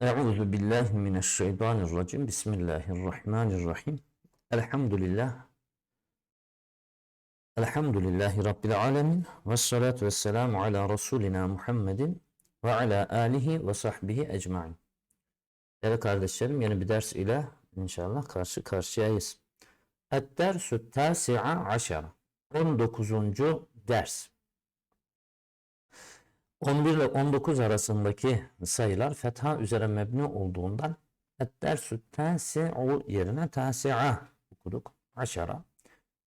Euzu billahi mineşşeytanirracim. Bismillahirrahmanirrahim. Elhamdülillah. Elhamdülillahi Rabbil alemin. Ve salatu ve selamu ala Resulina Muhammedin ve ala alihi ve sahbihi ecmain. Değerli kardeşlerim yeni bir ders ile inşallah karşı karşıyayız. Et-dersü tasi'a aşara. 19. ders. 11 ile 19 arasındaki sayılar fetha üzere mebni olduğundan et-dersü tasi'u yerine tasi'a okuduk. Aşara.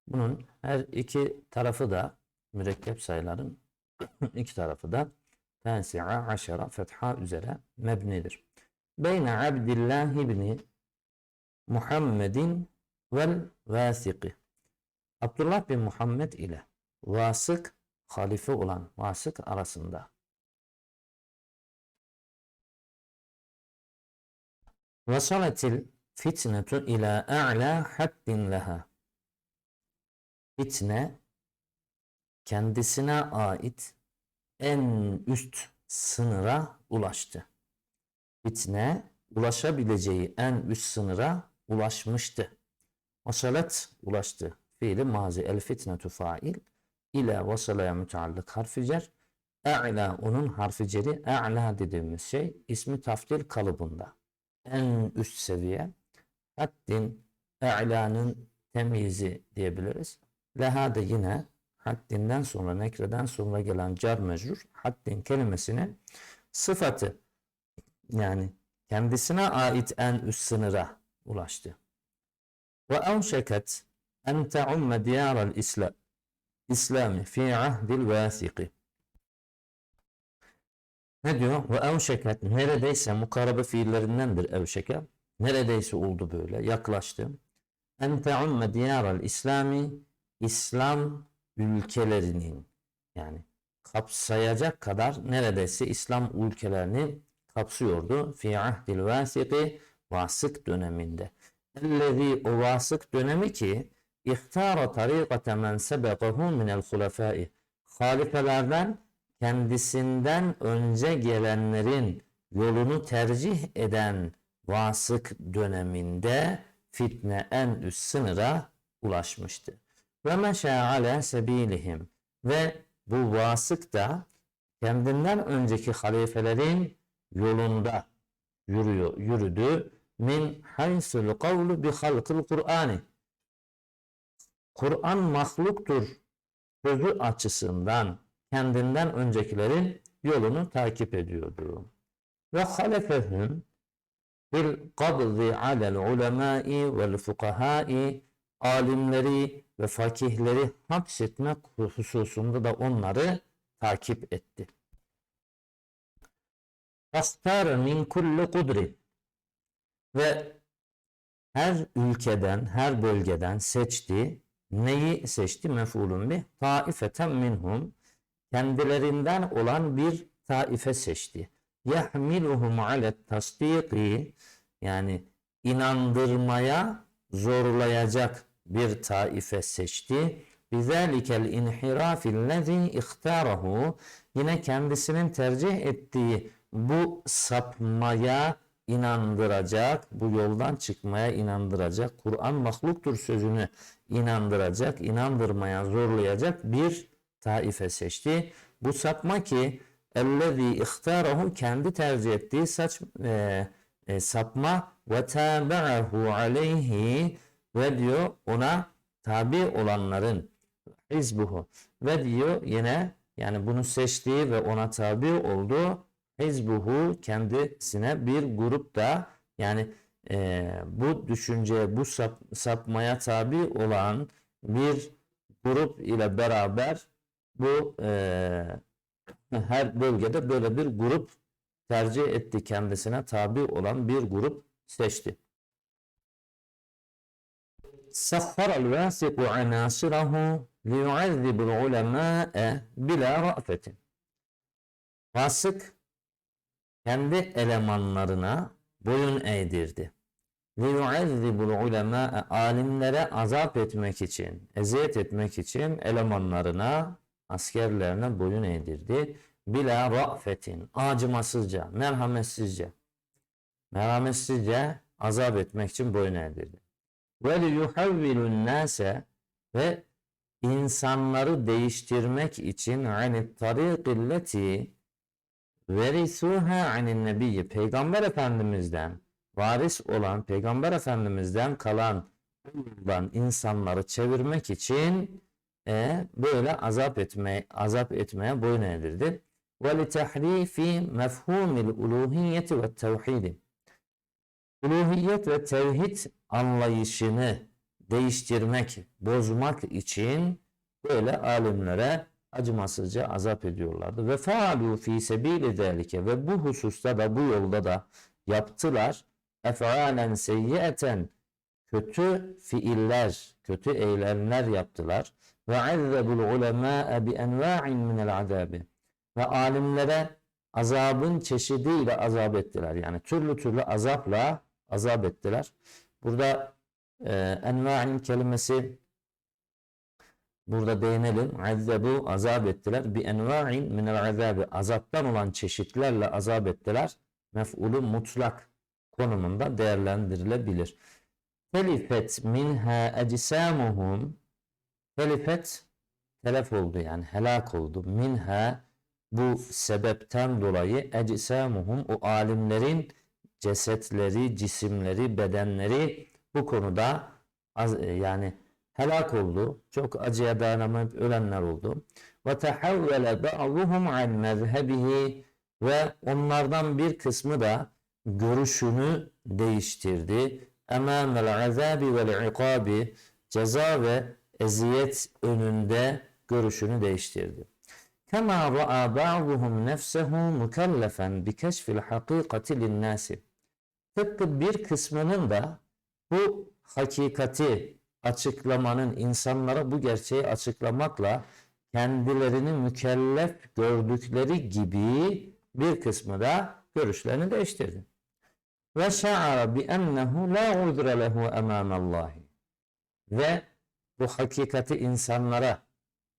Bunun her iki tarafı da mürekkep sayıların iki tarafı da tasi'a aşara fetha üzere mebnidir. Beyne Abdillah ibni Muhammedin vel vasiki. Abdullah bin Muhammed ile vasık halife olan vasık arasında. Vasaletil fitnetu ila a'la haddin leha. Fitne kendisine ait en üst sınıra ulaştı. Fitne ulaşabileceği en üst sınıra ulaşmıştı. Vasalet ulaştı. Fiili mazi el fitnetu fail ile vasalaya müteallık harfi cer. E'la onun harfi ceri e'la dediğimiz şey ismi taftil kalıbında. En üst seviye. Haddin e'lanın temyizi diyebiliriz. Leha da yine haddinden sonra nekreden sonra gelen car mecrur haddin kelimesinin sıfatı yani kendisine ait en üst sınıra ulaştı. Ve evşeket en te'umme diyaral İslam İslami fi ahdil vasiki. Ne diyor? Ve evşeket neredeyse mukarabe fiillerindendir evşeke. Neredeyse oldu böyle. Yaklaştı. En te'umme diyaral İslami İslam ülkelerinin yani kapsayacak kadar neredeyse İslam ülkelerini kapsıyordu. Fi ahdil vasiki vasık döneminde. Ellezî o vasık dönemi ki ihtara tarikate men sebeqahu minel hulefai. Halifelerden kendisinden önce gelenlerin yolunu tercih eden vasık döneminde fitne en üst sınıra ulaşmıştı. Ve meşe ale sebilihim ve bu vasık da kendinden önceki halifelerin yolunda yürüyor, yürüdü. Min haysul kavlu bi halkıl Kur'ani. Kur'an mahluktur sözü açısından kendinden öncekilerin yolunu takip ediyordu. Ve halefehum bil kabzi alel ulemai vel fukahai alimleri ve fakihleri hapsetmek hususunda da onları takip etti. Fastar min kulli kudri ve her ülkeden, her bölgeden seçti. Neyi seçti? Mef'ulun bih. Taifeten minhum. Kendilerinden olan bir taife seçti. Yahmiluhum alet tasdiki yani inandırmaya zorlayacak bir taife seçti. Bizalikel inhirafillezî ihtarahu yine kendisinin tercih ettiği bu sapmaya inandıracak, bu yoldan çıkmaya inandıracak, Kur'an mahluktur sözünü inandıracak, inandırmaya zorlayacak bir taife seçti. Bu sapma ki ellezî ihtarahu kendi tercih ettiği saç, e, e, sapma ve tabi'ahu aleyhi ve diyor ona tabi olanların hizbuhu ve diyor yine yani bunu seçtiği ve ona tabi olduğu hizbuhu kendisine bir grup da yani e, bu düşünceye bu sap, sapmaya tabi olan bir grup ile beraber bu e, her bölgede böyle bir grup tercih etti kendisine tabi olan bir grup seçti. سخر الواسق عناصره ليعذب العلماء بلا رأفة. Vasık kendi elemanlarına boyun eğdirdi. لِيُعَذِّبُ الْعُلَمَاءَ Alimlere azap etmek için, eziyet etmek için elemanlarına, askerlerine boyun eğdirdi. Bila ra'fetin, acımasızca, merhametsizce. merhametsizce azap etmek için boyun eğdirdi. Ve liyuhavvilun nase ve insanları değiştirmek için anit tarikilleti verisuha anin nebiyyi peygamber efendimizden varis olan peygamber efendimizden kalan yoldan insanları çevirmek için e, böyle azap etme azap etmeye boyun eğdirdi. Ve li tahrifi mefhumil uluhiyeti ve tevhidi. Uluhiyet ve tevhid anlayışını değiştirmek, bozmak için böyle alimlere acımasızca azap ediyorlardı. Ve faalu fi sebili zelike ve bu hususta da bu yolda da yaptılar. Efalen seyyiyeten kötü fiiller, kötü eylemler yaptılar. Ve azzebul ulemâe bi enva'in minel azabi. Ve alimlere azabın çeşidiyle azap ettiler. Yani türlü türlü azapla azap ettiler. Burada e, enva'in kelimesi burada değinelim. Azzebu azap ettiler. Bi enva'in minel azabi. Azaptan olan çeşitlerle azap ettiler. Mef'ulü mutlak konumunda değerlendirilebilir. Telifet minha ecsamuhum Telifet telef oldu yani helak oldu. Minha bu sebepten dolayı ecsamuhum o alimlerin cesetleri, cisimleri, bedenleri bu konuda az, yani helak oldu. Çok acıya dayanamayıp ölenler oldu. Ve tehavvele ba'duhum an mezhebihi ve onlardan bir kısmı da görüşünü değiştirdi. Emamel azabi vel ikabi ceza ve eziyet önünde görüşünü değiştirdi. Kema ra'a ba'duhum nefsehu mukallafen bi keşfil hakikati linnâsi. Tıpkı bir kısmının da bu hakikati açıklamanın insanlara bu gerçeği açıklamakla kendilerini mükellef gördükleri gibi bir kısmı da görüşlerini değiştirdi. Ve şa'ara bi ennehu la udre lehu emamallahi. Ve bu hakikati insanlara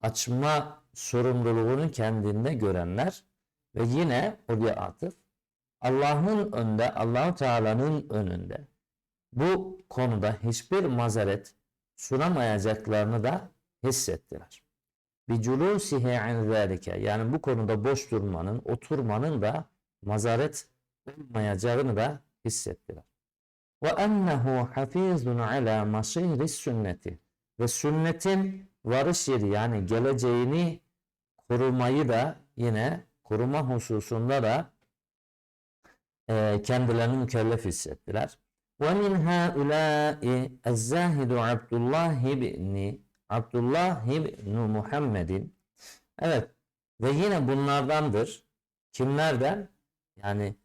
açma sorumluluğunu kendinde görenler ve yine oraya atıf Allah'ın önünde, Allahu Teala'nın önünde bu konuda hiçbir mazeret sunamayacaklarını da hissettiler. Bir culusihi an zalike yani bu konuda boş durmanın, oturmanın da mazaret olmayacağını da hissettiler. Ve ennehu hafizun ala masiri sünneti ve sünnetin varış yeri yani geleceğini korumayı da yine koruma hususunda da e, kendilerini mükellef hissettiler. Ve min haulâi ezzâhidu Abdullah ibni Abdullah ibn Muhammedin Evet ve yine bunlardandır. Kimlerden? Yani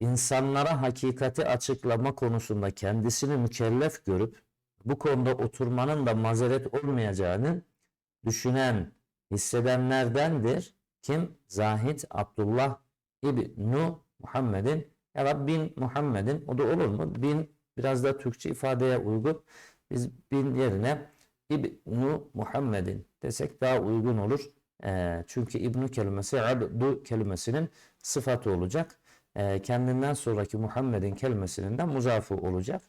insanlara hakikati açıklama konusunda kendisini mükellef görüp bu konuda oturmanın da mazeret olmayacağını düşünen, hissedenlerdendir. Kim? Zahid Abdullah İbnu Muhammed'in ya da bin Muhammed'in o da olur mu? Bin biraz da Türkçe ifadeye uygun. Biz bin yerine İbnu Muhammed'in desek daha uygun olur. E, çünkü İbnu kelimesi abdu kelimesinin sıfatı olacak. E, kendinden sonraki Muhammed'in kelimesinin de muzafı olacak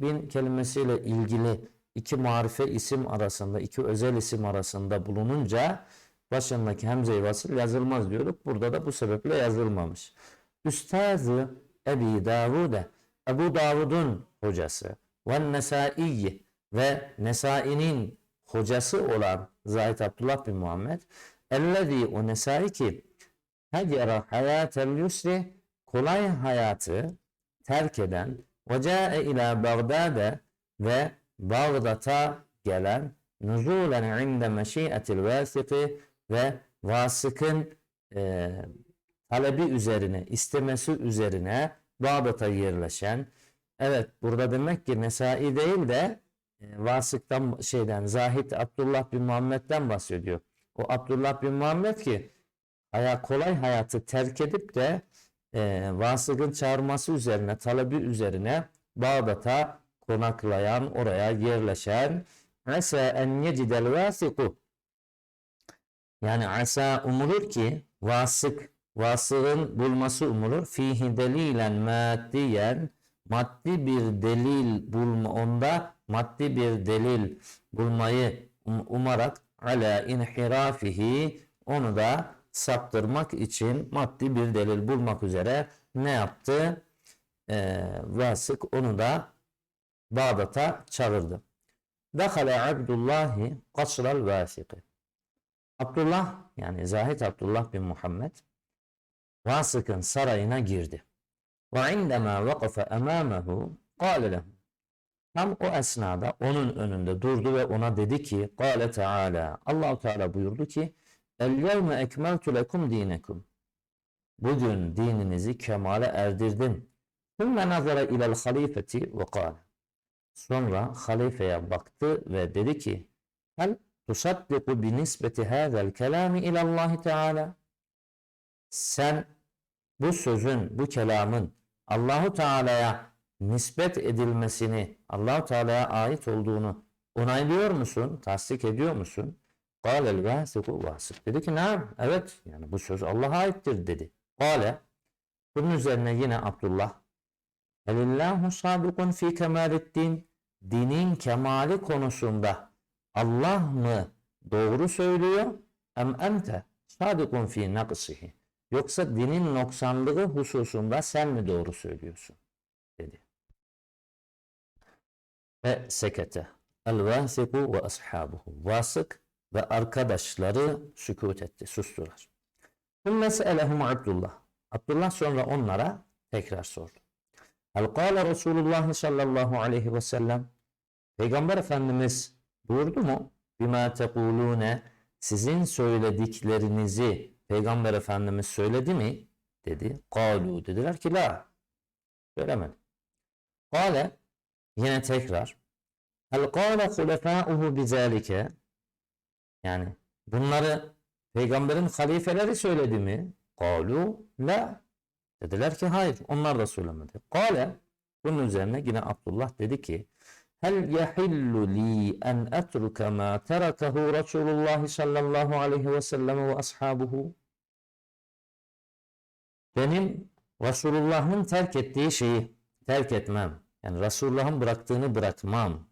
bin kelimesiyle ilgili iki marife isim arasında, iki özel isim arasında bulununca başındaki hemze-i vasıl yazılmaz diyorduk. Burada da bu sebeple yazılmamış. Üstazı Ebi Davud'e Ebu Davud'un hocası ve Nesai'yi ve Nesai'nin hocası olan Zahid Abdullah bin Muhammed ellezî o Nesai ki hecera hayatel yusri kolay hayatı terk eden ve ca'e ila Bağdad'e ve Bağdat'a gelen nuzulen inde meşi'etil vasıkı ve vasıkın e, talebi üzerine, istemesi üzerine Bağdat'a yerleşen evet burada demek ki Nesai değil de e, vasıktan şeyden Zahid Abdullah bin Muhammed'den bahsediyor. O Abdullah bin Muhammed ki kolay hayatı terk edip de e, vasıkın çağırması üzerine, talebi üzerine Bağdat'a konaklayan, oraya yerleşen asa en yecidel vasiku. Yani asa umulur ki vasık vasığın bulması umulur. Fihi delilen maddiyen maddi bir delil bulma onda maddi bir delil bulmayı um- umarak ala inhirafihi onu da saptırmak için maddi bir delil bulmak üzere ne yaptı? Ee, Vasık onu da Bağdat'a çağırdı. Dakhala Abdullahi kasral vasıkı. Abdullah yani Zahid Abdullah bin Muhammed Vasık'ın sarayına girdi. Ve indema vakafe emâmehu kâle lehu. Tam o esnada onun önünde durdu ve ona dedi ki Kâle Teala Allahu Teala buyurdu ki El yevme ekmeltu lekum dinekum. Bugün dininizi kemale erdirdim. Thumma nazara ilel halifeti ve kâle. Sonra halifeye baktı ve dedi ki Hel tusaddiku bi nisbeti hâzel kelâmi ilallahi Teala. Sen bu sözün, bu kelamın Allahu Teala'ya nispet edilmesini, Allahu Teala'ya ait olduğunu onaylıyor musun? Tasdik ediyor musun? Kâlel vâsiku vâsık. Dedi ki ne? Evet. Yani bu söz Allah'a aittir dedi. Kâle. Bunun üzerine yine Abdullah. Elillahu sadukun fi kemaliddin. Dinin kemali konusunda Allah mı doğru söylüyor? Em ente sadukun fi naqsihi. Yoksa dinin noksanlığı hususunda sen mi doğru söylüyorsun? dedi. Ve sekete. El vasiku ve ashabuhu. Vasık ve arkadaşları sükut etti, sustular. Sümme se'elehum Abdullah. Abdullah sonra onlara tekrar sordu. Hal kâle Resulullah sallallahu aleyhi ve sellem Peygamber Efendimiz buyurdu mu? Bima tekulune sizin söylediklerinizi Peygamber Efendimiz söyledi mi? dedi. Kalu dediler ki la. Söylemedi. Kale yine tekrar Hel kâle hulefâuhu bizâlike yani bunları peygamberin halifeleri söyledi mi? Kalu la. Dediler ki hayır onlar da söylemedi. Kale bunun üzerine yine Abdullah dedi ki Hel yahillu li en etruke ma terakahu Resulullah sallallahu aleyhi ve sellem ve ashabuhu benim Resulullah'ın terk ettiği şeyi terk etmem. Yani Resulullah'ın bıraktığını bırakmam.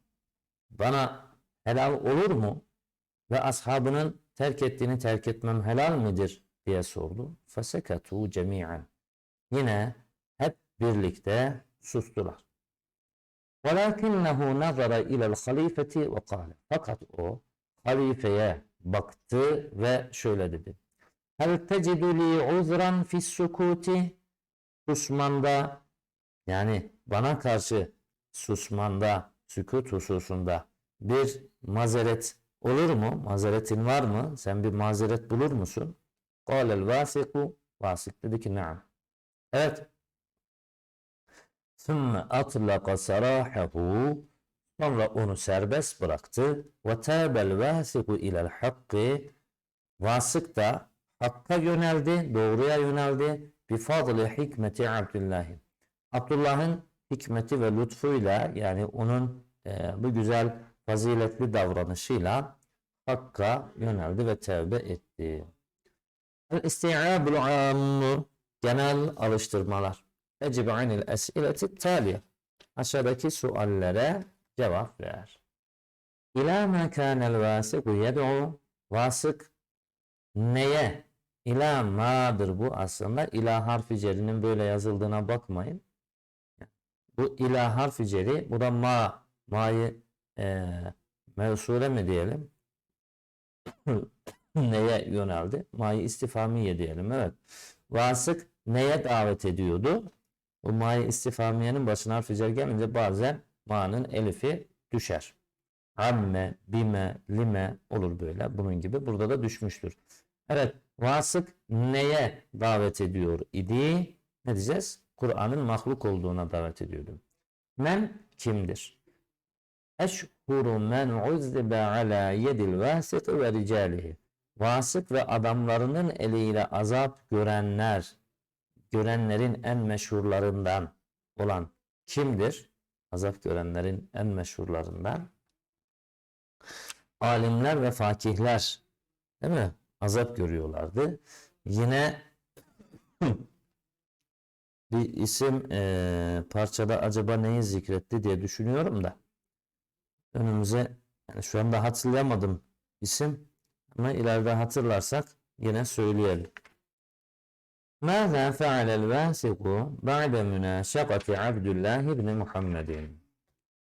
Bana helal olur mu? ve ashabının terk ettiğini terk etmem helal midir diye sordu. Fesekatu cemiyen. Yine hep birlikte sustular. Velakinnehu nazara ilel halifeti ve kâle. Fakat o halifeye baktı ve şöyle dedi. Hel tecidu li uzran fis sukuti susmanda yani bana karşı susmanda sükut hususunda bir mazeret olur mu? Mazeretin var mı? Sen bir mazeret bulur musun? Kâlel vâsiku Vasık dedi ki naam. Evet. Sümme atlaka sarahahu Sonra onu serbest bıraktı. Ve tâbel vâsiku ilel hakkı Vasık da Hakka yöneldi, doğruya yöneldi. Bi fadli hikmeti Abdullah'ın. Abdullah'ın hikmeti ve lütfuyla yani onun e, bu güzel faziletli davranışıyla Hakka yöneldi ve tevbe etti. El-isti'abul ammu genel alıştırmalar. Ecib anil es'ileti taliye. Aşağıdaki suallere cevap ver. İlâ mâ kânel vâsiku yed'u Vasık neye İla ma'dır bu aslında. İla harfi cerinin böyle yazıldığına bakmayın. Bu ila harfi ceri. Bu da ma. Ma'yı e, mevsule mi diyelim? neye yöneldi? Ma'yı istifamiye diyelim. Evet. Vasık neye davet ediyordu? Bu ma'yı istifamiyenin başına harfi cer gelince bazen ma'nın elifi düşer. Amme, bime, lime olur böyle. Bunun gibi. Burada da düşmüştür. Evet. Vasık neye davet ediyor idi? Ne diyeceğiz? Kur'an'ın mahluk olduğuna davet ediyordu. Men kimdir? Eşhuru men uzzibe ala yedil vasık ve ricalihi. Vasık ve adamlarının eliyle azap görenler, görenlerin en meşhurlarından olan kimdir? Azap görenlerin en meşhurlarından. Alimler ve fakihler. Değil mi? azap görüyorlardı. Yine bir isim eee, parçada acaba neyi zikretti diye düşünüyorum da önümüze yani şu anda hatırlayamadım isim ama ileride hatırlarsak yine söyleyelim. ماذا فعل الواسق بعد مناشقة عبد الله بن محمد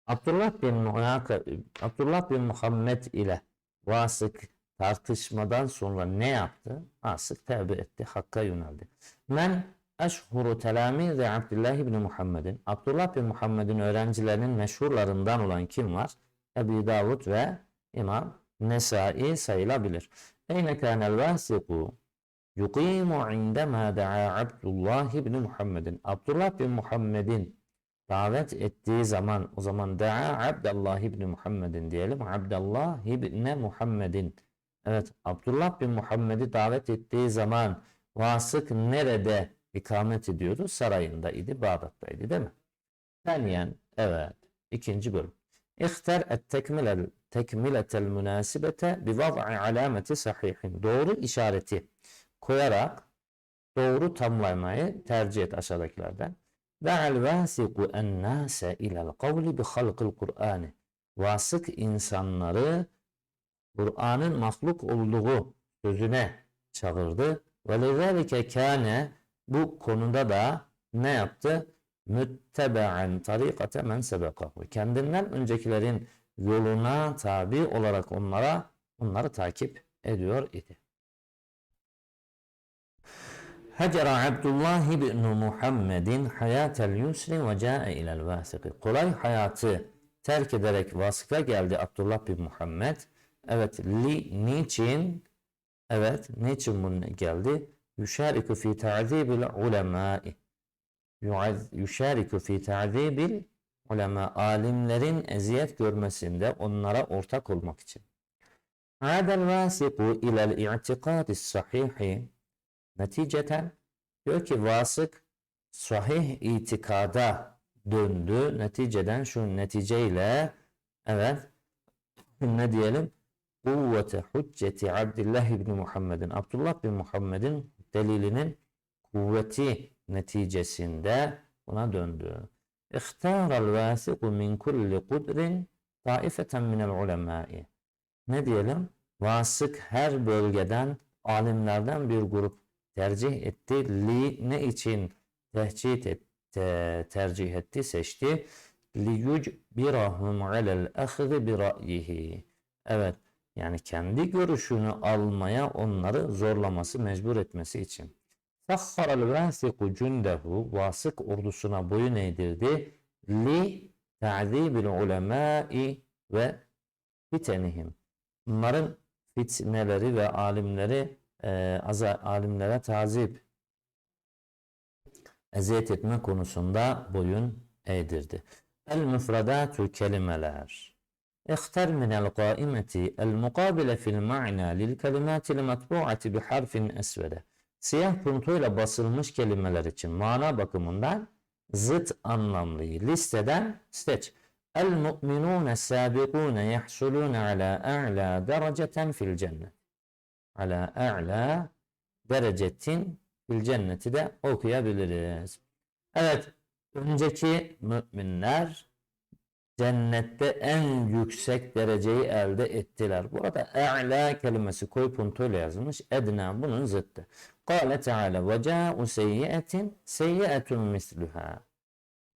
Abdullah bin Muhaka, Abdullah bin Muhammed ile Vasık tartışmadan sonra ne yaptı? Vasık tevbe etti, Hakk'a yöneldi. Men eşhuru telamizi Abdullah bin Muhammed'in Abdullah bin Muhammed'in öğrencilerinin meşhurlarından olan kim var? Ebu Davud ve İmam Nesai sayılabilir. Eyne kânel vâsiku yuqimu indemâ da'a Abdullah bin Muhammed'in Abdullah bin Muhammed'in davet ettiği zaman o zaman da'a Abdullah ibn Muhammed'in diyelim. Abdullah ibn Muhammed'in. Evet Abdullah bin Muhammed'i davet ettiği zaman Vasık nerede ikamet ediyordu? Sarayında idi, Bağdat'taydı değil mi? Thaniyen evet ikinci bölüm. İhtar et tekmilel tekmiletel münasibete bi vad'i alameti sahihin. Doğru işareti koyarak doğru tamlamayı tercih et aşağıdakilerden. Ve'al vasiku ennâse ilel kavli bi halkil Kur'ani. Vasık insanları Kur'an'ın mahluk olduğu sözüne çağırdı. Ve lezâlike kâne bu konuda da ne yaptı? Müttebe'en tarikate men sebekahu. Kendinden öncekilerin yoluna tabi olarak onlara onları takip ediyor idi. Hecera Abdullah ibn Muhammedin hayatel yusri ve ca'e ilel vasıkı. Kolay hayatı terk ederek vasıka geldi Abdullah bin Muhammed. Evet, li, niçin? Evet, niçin bunu geldi? Yuşariku fi ta'zibil ulemâi. Yuşariku fi ta'zibil ulema. Alimlerin eziyet görmesinde onlara ortak olmak için. Adel vasiku ilel i'tikadis sahihi. Neticeten diyor ki vasık sahih itikada döndü. Neticeden şu neticeyle evet ne diyelim kuvvete hücceti Abdullah ibn Muhammed'in Abdullah bin Muhammed'in delilinin kuvveti neticesinde buna döndü. İhtaral vasiku min kulli kudrin taifeten minel ulemai. Ne diyelim? Vasık her bölgeden alimlerden bir grup tercih etti. Li ne için tehcih et, te- tercih etti, seçti? Li yucbirahum alel ahzi bi ra'yihi. Evet, yani kendi görüşünü almaya onları zorlaması, mecbur etmesi için. Sahharal vasiku cündehu, vasık ordusuna boyun eğdirdi. Li ta'zibil ulemai ve fitenihim. Bunların fitneleri ve alimleri e, aza, alimlere tazip eziyet etme konusunda boyun eğdirdi. El müfredatü kelimeler. اختر من القائمة المقابلة في المعنى للكلمات المطبوعة بحرف أسود. Siyah puntuyla basılmış kelimeler için mana bakımından zıt anlamlıyı listeden seç. El mu'minun sabiqun yahsulun ala a'la dereceten fil cennet. Ala a'la derecetin fil cenneti de okuyabiliriz. Evet, önceki müminler cennette en yüksek dereceyi elde ettiler. Burada e'la kelimesi koy puntuyla yazılmış. Edna bunun zıttı. Kâle Teala ve câ'u seyyiyetin seyyietun misluha.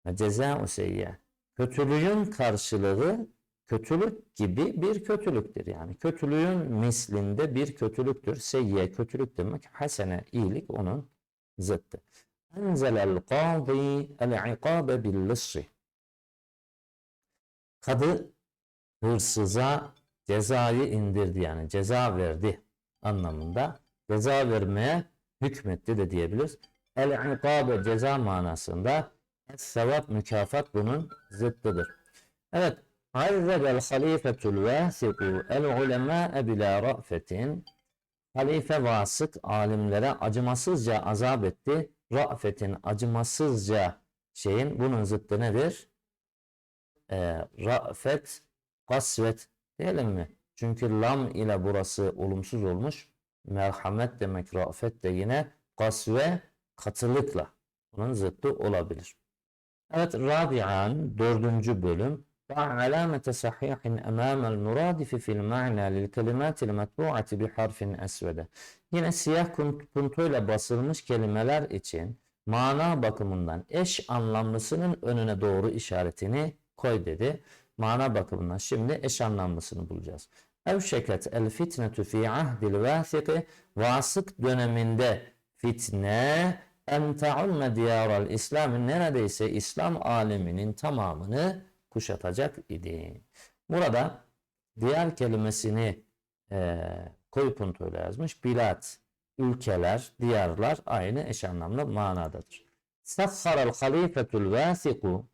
Ve cezâ'u seyyiye. Kötülüğün karşılığı kötülük gibi bir kötülüktür. Yani kötülüğün mislinde bir kötülüktür. Seyyiye kötülük demek. Hasene iyilik onun zıttı. Enzelel qâzi el-ikâbe bil-lisri. Kadı hırsıza cezayı indirdi yani ceza verdi anlamında. Ceza vermeye hükmetti de diyebiliriz. El-ikabe ceza manasında sevap mükafat bunun zıttıdır. Evet. Azzebel halifetul vasiku el ulemâe bila ra'fetin Halife vasık alimlere acımasızca azap etti. Ra'fetin acımasızca şeyin bunun zıttı nedir? e, ra'fet, kasvet diyelim mi? Çünkü lam ile burası olumsuz olmuş. Merhamet demek ra'fet de yine kasve katılıkla. bunun zıttı olabilir. Evet, Rabi'an dördüncü bölüm. Emamel muradifi fil ma'na lil kelimatil metbu'ati bi harfin esvede. Yine siyah puntuyla basılmış kelimeler için mana bakımından eş anlamlısının önüne doğru işaretini koy dedi. Mana bakımından şimdi eş anlamlısını bulacağız. Evşeket el fitnetu fi ahdil vâthiki vasık döneminde fitne en ta'umme diyaral İslam'ın neredeyse İslam aleminin tamamını kuşatacak idi. Burada diğer kelimesini eee koyu puntuyla yazmış. Bilat, ülkeler, diyarlar aynı eş anlamlı manadadır. Sakharal halifetul vasiku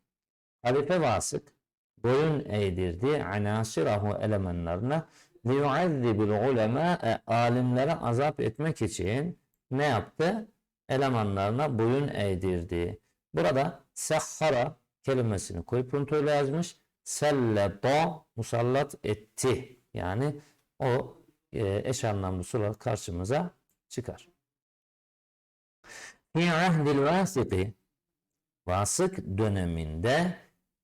Halife vasık boyun eğdirdi anasirahu elemanlarına liyuazzibil ulema alimlere azap etmek için ne yaptı? Elemanlarına boyun eğdirdi. Burada sahhara kelimesini koyup yazmış. Selleta musallat etti. Yani o e, eş anlamlı olarak karşımıza çıkar. Fi ahdil vasıki vasık döneminde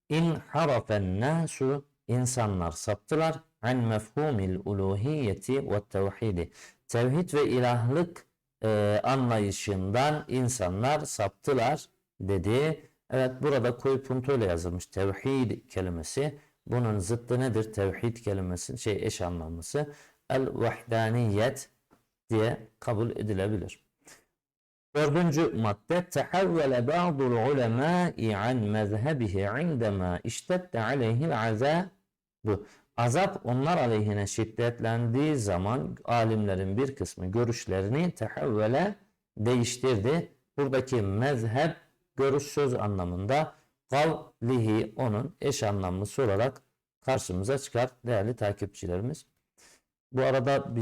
inharafen nasu insanlar saptılar an mefhumil uluhiyeti ve tevhidi tevhid ve ilahlık e, anlayışından insanlar saptılar dedi. Evet burada koyu puntuyla yazılmış tevhid kelimesi. Bunun zıttı nedir? Tevhid kelimesi şey eş anlamlısı el vahdaniyet diye kabul edilebilir. Dördüncü madde tehevvele ba'dul ulemâ'i an mezhebihi indemâ iştedde aleyhil azâbu. Azap onlar aleyhine şiddetlendiği zaman alimlerin bir kısmı görüşlerini tehevvele değiştirdi. Buradaki mezhep görüş söz anlamında kavlihi onun eş anlamlısı olarak karşımıza çıkar değerli takipçilerimiz. Bu arada